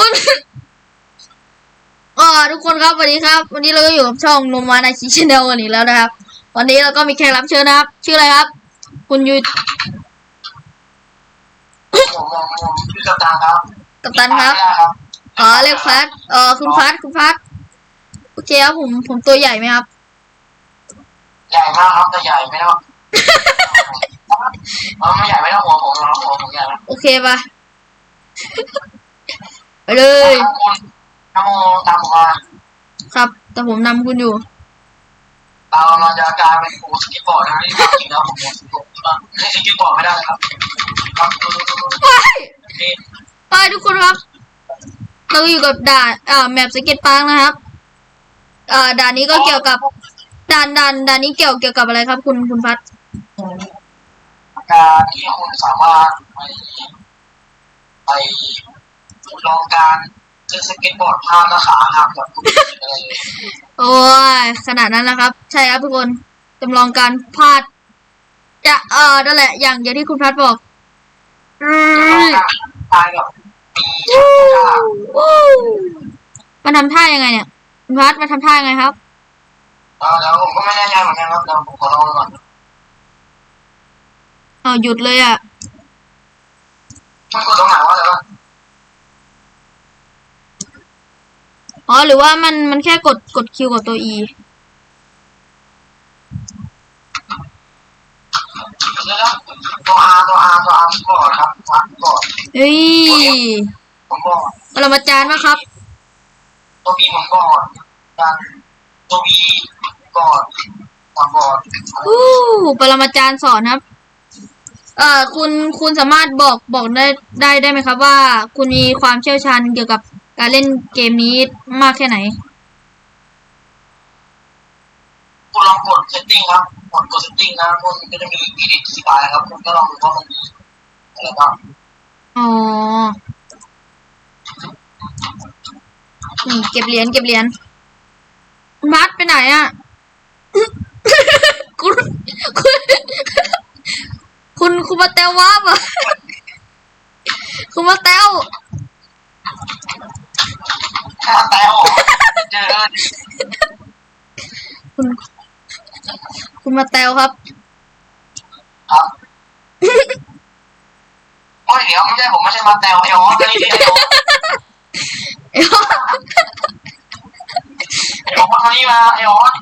คุณอ่าทุกคนครับสวัสดีครับ วันนี้เราก็อยู่กับช่องนมมาในชีชแนลกันอีกแล้วนะครับ วันนี้เราก็มีแขกรับเชิญนะครับ ชื่ออะไรครับ คุณยุทธผมผมผมคือกัปตันครับกัปตันครับครับอ๋อเรียกฟัดเออคุณฟัดคุณฟัดโอเคครับผมผมตัวใหญ่ไหมครับ ใหญ่มากครับแต่ใหญ่ไม่ต้องเออไม่ใหญ่ไม่ต้องหัวผมหรอกหัวผมใหญ่นะโอเคปะไป เลย นโมตามผมมาครับ แต่ผมนำคุณอยู่ เราเราจะกลายเป็นครูสกิปบอร์ดนะนี่จริงแล้วผมไม่สกิปบอร์ดไม่ได้ครับครับไปไปทุกคนครับ เราอยู่กับด่านอ่าแมปสเก็ตปาร์กนะครับอ่าด่านนี้ก็เกี่ยวกับด่านด่านด่านนี้เกี่ยวเกี่ยวกับอะไรครับ คุณคุณพัดการที่คุณสามารถไปไป ลองการเล่นสเก็ตบอร์ดพาและขาหักแบบคุณอะไรโอ้ยขนาดนั้นนะครับ ใช่ครับทุกคนจำลองการพลาดจะเออนั่นแหละ อย่างอย่างที่คุณพัดบอกอืมตายแบบปีชาวู้มันทำท่ายังไงเนี่ยคุณพัดมันทำท่ายังไงครับแล้วผมก็ไม่แน่ใจเหมือนกันครับเดี๋ยวผมขอลองก่อนเอาหยุดเลยอะมันกดตรงไหนวะเดี๋ยวก่ อนอ๋อหรือว่ามันมันแค่กดกดคิวกับตัว E เดี๋ยวนะตัว R ตัว R ตัว R ก่อนครับ R ก่อนเฮ้ยผมก่อนปรมาจารย์ปะครับ ตัว B ผมก่อนกันตัว B ก่อนก่อนก่อนอู้ปรมาจารย์สอนครับ เอ่อคุณคุณสามารถบอกบอกได้ได้ได้ไหมครับ ว่า คุณมีความเชี่ยวชาญเกี่ยวกับ การเล่นเกมนี้มากแค่ไหนคุณลองกด setting ครับกดกด setting นะคุณก็จะมี edit อธิบายครับคุณก็ลองดูว่ามันมีอะไรบ้างอ๋อนี่เก็บเหรียญเก็บเหรียญคุณพัดไปไหนอะคุณคุณคุณคุณมาเตลวาบอะคุณมาเตล แค่แต้ว เจอคุณ คุณมาเตลครับ ครับโอ้ยเดี๋ยวไม่ใช่ผมไม่ใช่มาแต้วไอ้ออสนี่ไอ้ออสเอ้ยไอ้ออสมานี่มาไอ้ออส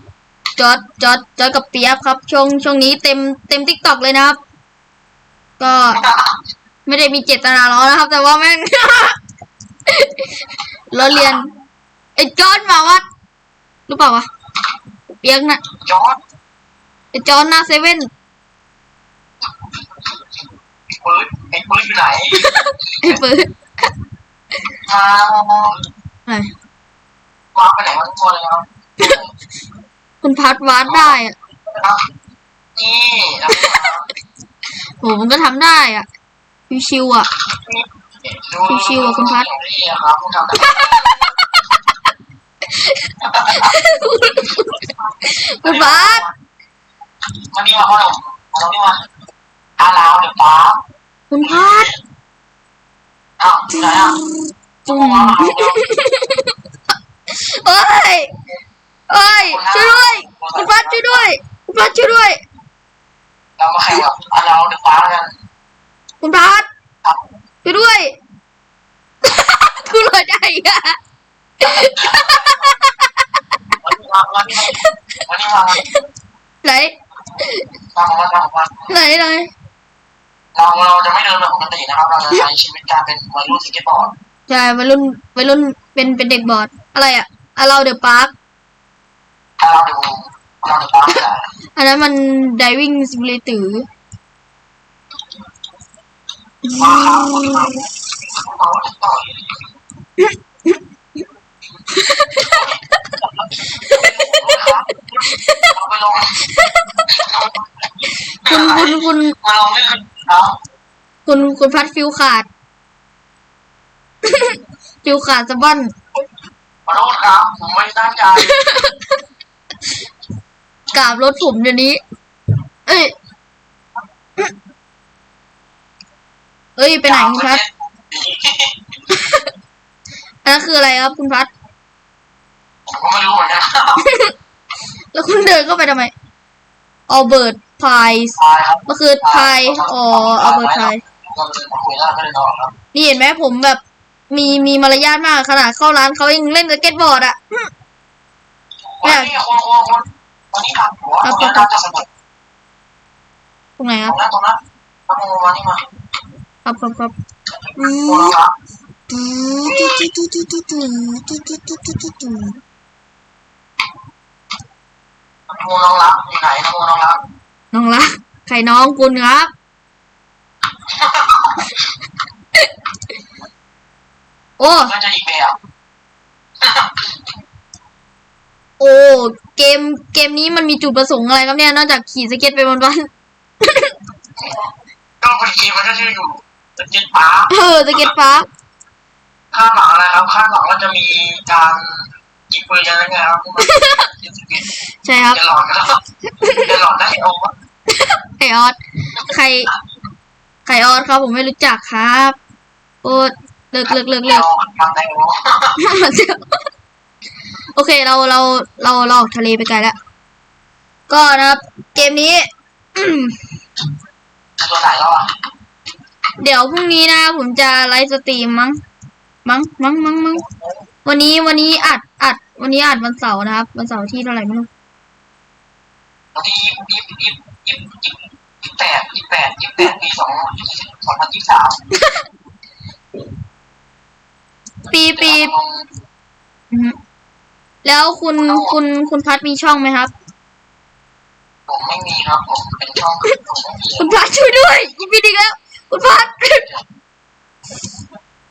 จอดจอดจอดกับเปียบครับ ช่วงช่วงนี้เต็มเต็มทิกตอกเลยนะครับ ก็ไม่ได้มีเจตนาล้อนะครับ แต่ว่าแม่งล้อเลียน ไอ้จอดมาวัดรู้เปล่าวะเปียกนะจอร์ดไอ้จอดหน้าเซเว่นปืนไอ้ปืนอยู่ไหนไอ้ปืนมาไหนวางไปไหนมันตัวเลยครับคุณพัดวาดได้อะครับนี่นะครับโหมันก็ทำได้อะชิวๆอะชิวๆอะคุณพัดนี่ คุณทำได้คุณพัดมันนี่มาพ่อหนุ่มมาตรงนี้มาอาลาวเดี๋ยวป้าคุณพัดอ้าวไหนอะจุ่มเอ้ยเอ้ยช่วยด้วยคุณพัดช่วยด้วยคุณพัดช่วยด้วยเรามาแข่งกับอาลาวเดี๋ยวป้ากันคุณพัดครับช่วยด้วย คุณลอยได้อีกอะ วันนี้มาวันนี้วันนี้มาไหนตามมาตามมาไหนไหนเราเราจะไม่เดินแบบปกตินะครับ เราจะใช้ชีวิตการเป็นวัยรุ่นสเก็ตบอร์ดใช่วัยรุ่นวัยรุ่นเป็นเป็นเด็กบอดอะไรอะอะเราเดอะพาร์คอาลาวเดี๋ยวอาลาวเดี๋ยวป้ากันอันนั้นมัน diving simulator มาครับมามาต่อยเอาไปลอง คุณคุณคุณมาลองเล่นครับคุณคุณพัดฟิวขาด ฟิวขาดสะบั้นขอโทษครับผมไม่ตั้งใจกราบรถผมเดี๋ยวนี้ เอ้ย เอ้ยไปไหนคุณพัดอันนั้นคืออะไรครับคุณพัด ผมก็ไม่รู้เหมือนกันครับแล้วคุณเดินเข้าไปทำไมออเบิร์ตพายส์ตายครับก็คือพายอ๋อออเบิร์ตพายก็เลยมาคุยแล้วก็เลยนอนครับนี่เห็นไหมผมแบบมีมีมารยาทมากขนาดเข้าร้านเขายังเล่นสเก็ตบอร์ดอะวันนี้คนคนคนวันนี้ทำหัวตรงนี้น่าจะสนุกตรงไหนตครรับงนั้นตรงนั้นตรงวันนี้มาครับครับครับอืโอ้มครับตูตูตูตูตูตูตูตูตูตูตู ตูนโมน้องรักอยู่ไหนนโมน้องรักน้องละใครน้องคุณครับ โอ้น่าจะอีกแบบโอ้เกมเกมนี้มันมีจุดประสงค์อะไรครับเนี่ยนอกจากขี่สเก็ตไปวันวันก็เป็นทีมมันก็ชื่ออยู่สเก็ตปาร์ๆเออสเก็ตพาร์คข้างหลังอะไรครับข้างหลังก็จะมีการ ยิงปืนอะไรเงี้ยครับใช่ครับจะหลอนก็จะหลอนได้โอ้ไอออสใครใครออสครับผมไม่รู้จักครับโอ้เลิกเลิกเลิกเลิกทางแตงโมโอเคเราเราเราเราออกทะเลไปไกลแล้วก็นะครับเกมนี้ตัวไหนแล้วอะเดี๋ยวพรุ่งนี้นะผมจะไลฟ์สตรีมมั้งมั้งมั้งมั้งมั้ง วันนี้วันนี้อัดอัด วันนี้อัดวันเสาร์นะครับ วันเสาร์ที่เท่าไหร่ไม่รู้วันที่ยี่ยี่ยี่ยี่ยี่แปดยี่แปดยี่แปดปีสองสองพันยี่สามปีปีอือฮึแล้วคุณคุณคุณพัดมีช่องไหมครับผมไม่มีครับผมเป็นช่องผมไม่มีคุณพัดช่วยด้วยยิงพี่ดีกแล้ว คุณพัด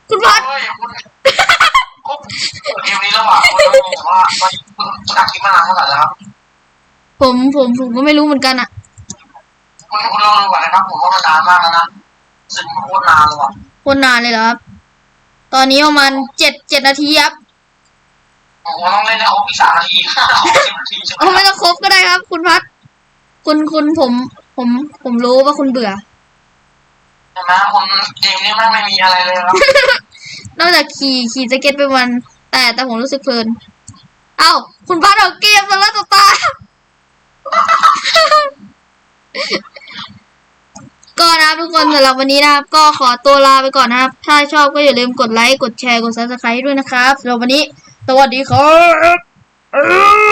คุณพัด เฮ้ยคุณเกมนี้ระหว่างคุณแต่ว่าคุณคุณอัดคลิปมานานเท่าไหร่แล้วครับผมผมผมก็ไม่รู้เหมือนกันอะคุณคุณลองดูก่อนนะครับ ผมว่ามันนานมากแล้วนะซึ่งมันโคตรนานเลยว่ะคนนานเลยเหรอครับ ตอนนี้ประมาณเจ็ดเจ็ดนาทีครับผมว่าต้องเล่นในครบอีกสามนาทีขอสิบนาทีใช่ไหมเอาไม่ต้องครบก็ได้ครับ คุณพัดคุณคุณผม ผม ผมรู้ว่าคุณเบื่อ ใช่ไหมคุณเกมนี้มันไม่มีอะไรเลยครับ นอกจากขี่ขี่สเก็ตไปวัน แต่แต่ผมรู้สึกเพลิน เอ้า คุณพัดเอาเกมมาแล้วตาตา ก็นะครับทุกคนสำหรับวันนี้นะครับ ก็ขอตัวลาไปก่อนนะครับ ถ้าชอบก็อย่าลืมกดไลค์ กดแชร์ กดซับสไครต์ด้วยนะครับสำหรับวันนี้ สวัสดีครับ